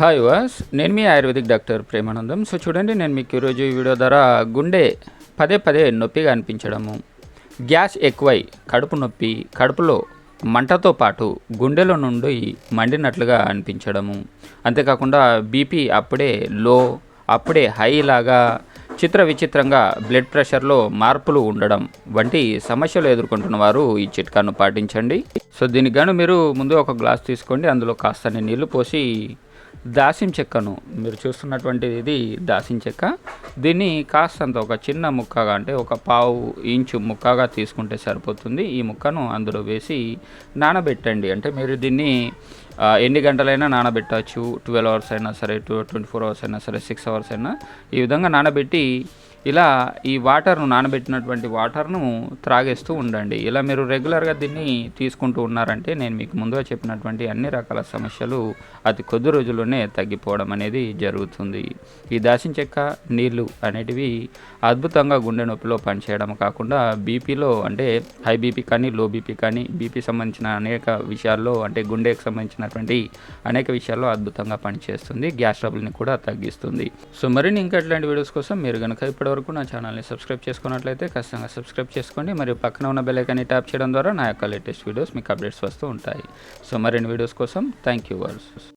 Hi వాస్ నేను మీ ఆయుర్వేదిక్ డాక్టర్ ప్రేమానందం. సో చూడండి నేను మీకు ఈరోజు ఈ వీడియో ద్వారా గుండె పదే పదే నొప్పిగా అనిపించడము గ్యాస్ ఎక్కువై కడుపు నొప్పి కడుపులో మంటతో పాటు గుండెలో నుండి మండినట్లుగా అనిపించడము. అంతేకాకుండా బీపీ అప్పుడే లో అప్పుడే హై లాగా చిత్ర విచిత్రంగా బ్లడ్ ప్రెషర్లో మార్పులు ఉండడం వంటి సమస్యలు ఎదుర్కొంటున్న వారు ఈ చిట్కాను పాటించండి. సో దీనికి గాను మీరు ముందు ఒక గ్లాస్ తీసుకోండి అందులో కాస్త నీళ్ళు పోసి దాసిన చెక్కను. మీరు చూస్తున్నటువంటిది ఇది దాసిన చెక్క. దీన్ని కాస్తంత ఒక చిన్న ముక్కగా అంటే ఒక పావు ఇంచు ముక్కగా తీసుకుంటే సరిపోతుంది. ఈ ముక్కను అందులో వేసి నానబెట్టండి. అంటే మీరు దీన్ని ఎన్ని గంటలైనా నానబెట్టవచ్చు. ట్వెల్వ్ అవర్స్ అయినా సరే టూ ట్వంటీ ఫోర్ అవర్స్ అయినా సరే సిక్స్ అవర్స్ అయినా ఈ విధంగా నానబెట్టి ఇలా ఈ వాటర్ను నానబెట్టినటువంటి వాటర్ను త్రాగేస్తూ ఉండండి. ఇలా మీరు రెగ్యులర్గా దీన్ని తీసుకుంటూ ఉన్నారంటే నేను మీకు ముందుగా చెప్పినటువంటి అన్ని రకాల సమస్యలు అతి కొద్ది రోజుల్లోనే తగ్గిపోవడం అనేది జరుగుతుంది. ఈ దాచిన చెక్క నీళ్ళు అనేటివి అద్భుతంగా గుండె నొప్పిలో పనిచేయడం కాకుండా బీపీలో అంటే హై బీపీ కానీ లో బీపీ కానీ బీపీ సంబంధించిన అనేక విషయాల్లో అంటే గుండెకి సంబంధించినటువంటి అనేక విషయాల్లో అద్భుతంగా పనిచేస్తుంది. గ్యాస్ ట్రబుల్ని కూడా తగ్గిస్తుంది. సో మరిన్ని ఇంకా ఇట్లాంటి వీడియోస్ కోసం మీరు కనుక ఇప్పటివరకు నా ఛానల్ని సబ్స్క్రైబ్ చేసుకున్నట్లయితే ఖచ్చితంగా సబ్స్క్రైబ్ చేసుకోండి. మరియు పక్కన ఉన్న బెలైకాన్ని ట్యాప్ చేయడం ద్వారా నా యొక్క లేటెస్ట్ వీడియోస్ మీకు అప్డేట్స్ వస్తూ ఉంటాయి. సో మరిన్ని వీడియోస్ కోసం థ్యాంక్ యూ వర్స్